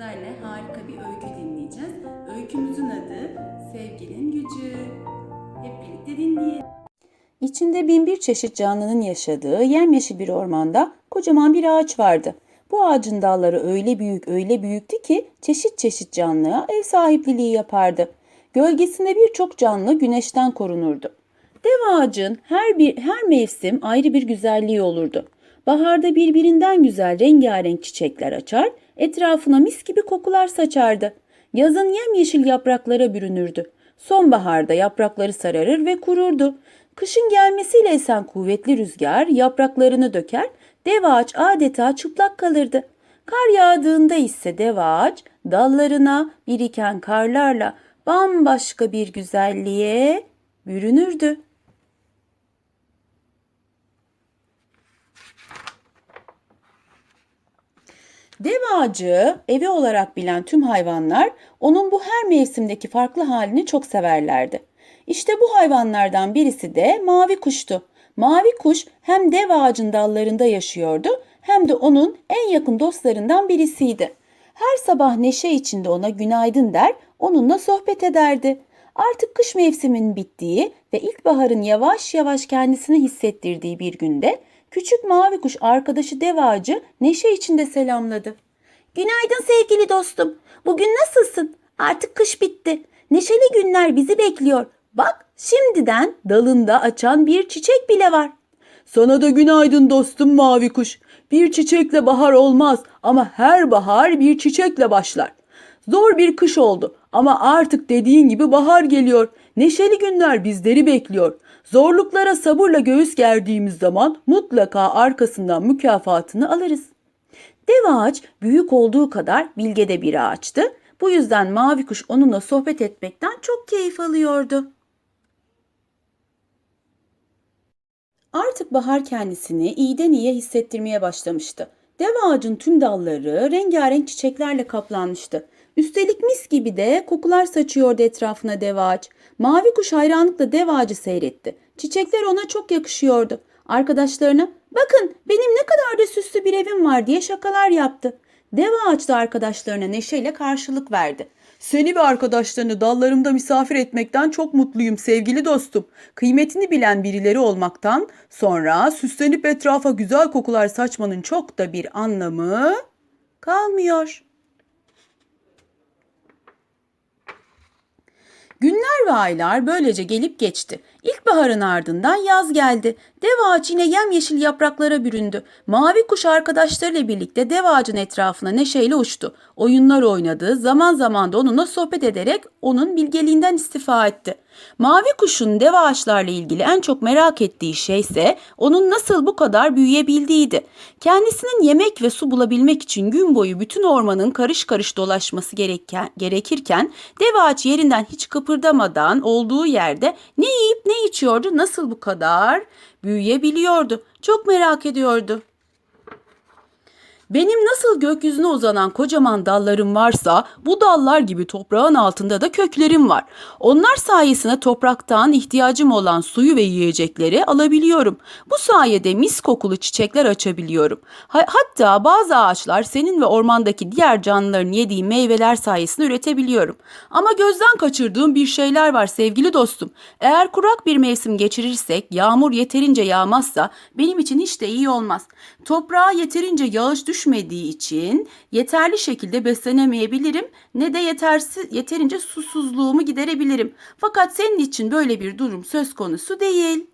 sizlerle harika bir öykü dinleyeceğiz. Öykümüzün adı Sevginin Gücü. Hep birlikte dinleyelim. İçinde bin bir çeşit canlının yaşadığı yemyeşil bir ormanda kocaman bir ağaç vardı. Bu ağacın dalları öyle büyük öyle büyüktü ki çeşit çeşit canlıya ev sahipliği yapardı. Gölgesinde birçok canlı güneşten korunurdu. Dev ağacın her bir her mevsim ayrı bir güzelliği olurdu. Baharda birbirinden güzel rengarenk çiçekler açar, etrafına mis gibi kokular saçardı. Yazın yemyeşil yapraklara bürünürdü. Sonbaharda yaprakları sararır ve kururdu. Kışın gelmesiyle esen kuvvetli rüzgar yapraklarını döker, dev ağaç adeta çıplak kalırdı. Kar yağdığında ise dev ağaç dallarına biriken karlarla bambaşka bir güzelliğe bürünürdü. Dev ağacı evi olarak bilen tüm hayvanlar onun bu her mevsimdeki farklı halini çok severlerdi. İşte bu hayvanlardan birisi de mavi kuştu. Mavi kuş hem dev ağacın dallarında yaşıyordu hem de onun en yakın dostlarından birisiydi. Her sabah neşe içinde ona günaydın der, onunla sohbet ederdi. Artık kış mevsiminin bittiği ve ilkbaharın yavaş yavaş kendisini hissettirdiği bir günde küçük mavi kuş arkadaşı dev ağacı neşe içinde selamladı. Günaydın sevgili dostum. Bugün nasılsın? Artık kış bitti. Neşeli günler bizi bekliyor. Bak şimdiden dalında açan bir çiçek bile var. Sana da günaydın dostum mavi kuş. Bir çiçekle bahar olmaz ama her bahar bir çiçekle başlar. Zor bir kış oldu ama artık dediğin gibi bahar geliyor. Neşeli günler bizleri bekliyor. Zorluklara sabırla göğüs gerdiğimiz zaman mutlaka arkasından mükafatını alırız. Dev ağaç büyük olduğu kadar bilge de bir ağaçtı. Bu yüzden mavi kuş onunla sohbet etmekten çok keyif alıyordu. Artık bahar kendisini iyiden iyiye hissettirmeye başlamıştı. Dev ağacın tüm dalları rengarenk çiçeklerle kaplanmıştı. Üstelik mis gibi de kokular saçıyordu etrafına dev ağaç. Mavi kuş hayranlıkla dev ağacı seyretti. Çiçekler ona çok yakışıyordu. Arkadaşlarına bakın benim ne kadar da süslü bir evim var diye şakalar yaptı. Dev ağaç da arkadaşlarına neşeyle karşılık verdi. Seni ve arkadaşlarını dallarımda misafir etmekten çok mutluyum sevgili dostum. Kıymetini bilen birileri olmaktan sonra süslenip etrafa güzel kokular saçmanın çok da bir anlamı kalmıyor. Günler ve aylar böylece gelip geçti. İlkbaharın ardından yaz geldi. Dev ağaç yine yemyeşil yapraklara büründü. Mavi kuş arkadaşlarıyla birlikte dev ağacın etrafına neşeyle uçtu. Oyunlar oynadı, zaman zaman da onunla sohbet ederek onun bilgeliğinden istifa etti. Mavi kuşun dev ağaçlarla ilgili en çok merak ettiği şey ise onun nasıl bu kadar büyüyebildiğiydi. Kendisinin yemek ve su bulabilmek için gün boyu bütün ormanın karış karış dolaşması gereken, gerekirken dev ağaç yerinden hiç kıpırdamadan olduğu yerde ne yiyip ne içiyordu, nasıl bu kadar büyüyebiliyordu. Çok merak ediyordu. Benim nasıl gökyüzüne uzanan kocaman dallarım varsa bu dallar gibi toprağın altında da köklerim var. Onlar sayesinde topraktan ihtiyacım olan suyu ve yiyecekleri alabiliyorum. Bu sayede mis kokulu çiçekler açabiliyorum. Ha- hatta bazı ağaçlar senin ve ormandaki diğer canlıların yediği meyveler sayesinde üretebiliyorum. Ama gözden kaçırdığım bir şeyler var sevgili dostum. Eğer kurak bir mevsim geçirirsek, yağmur yeterince yağmazsa benim için hiç de iyi olmaz. Toprağa yeterince yağış düşmediği için yeterli şekilde beslenemeyebilirim ne de yetersiz yeterince susuzluğumu giderebilirim. Fakat senin için böyle bir durum söz konusu değil.